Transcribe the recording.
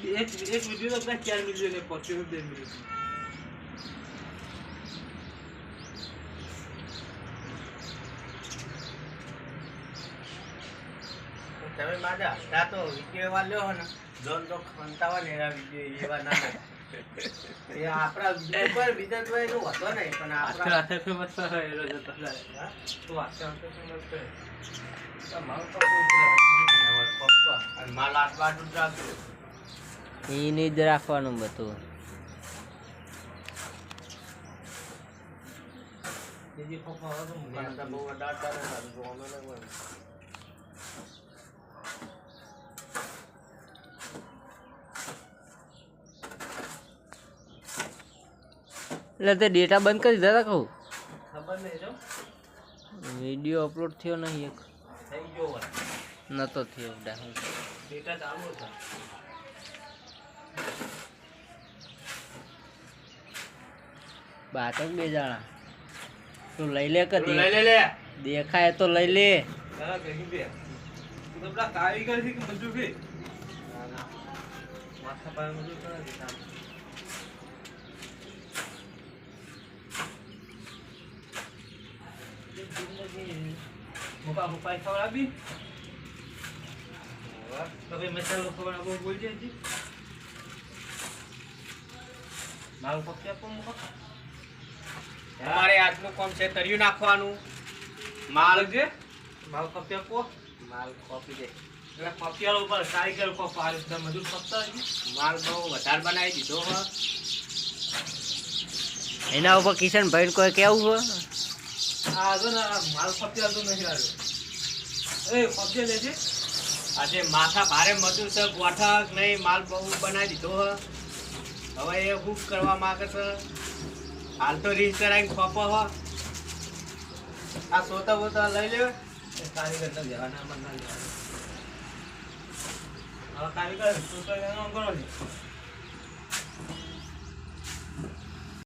એક એક વિડિયો તો કદાચ ચાર મિલિયન પહોંચ્યો બે મિલિયન તમે મારા હસતા તો વીડિયો એવા લ્યો ને જોન તો ખંતા હોય ને એવા વીડિયો એવા ના એ આપણા વીડિયો પર બીજા તો એનું હતો નહીં પણ આપણા હાથે ફેમસ એનો જતો તો હાથે હાથે ફેમસ આ માલ પકડું પપ્પા. અને માલ આટલા આટલું. એને જ રાખવાનું બધું. એટલે તે ડેટા બંધ કરી દીધા હતા કહું? ખબર નહીં જો વીડિયો અપલોડ થયો નહીં એક. થઈ ગયો નતો થયો ડેટા ચાલુ હતા બાત બે જણા. તું લઈ લે કદી લઈ લે. દેખાય તો લઈ લે. કારીગર મજૂર માથા પાસે મજૂર કરે મારું પક્ષી આપો મુકા અમારે આજનું કામ છે તર્યું નાખવાનું. માલ જે માલ કપી આપો. માલ કોપી દે. એટલે પપિયાળો ઉપર સાયકલ કો પાર મજૂર પકતા માલ બહુ વધારે બનાવી દીધો હો. એના ઉપર કિશન ભાઈ કોઈ કેવું હોય આ જો ને માલ પપિયાળ તો નહીં આવ્યો. એ પપિયા લેજે આજે માથા ભારે મજૂર છે ગોઠક નહીં માલ બહુ બનાવી દીધો હો. હવે એ બુક કરવા માંગે છે. હાલ તો રીસ કરાવીને ખોપો હો. આ સોતા બોતા લઈ લે કારીગર ના જવાના મન ના જવાના હવે કારીગર કર તો એનો કરો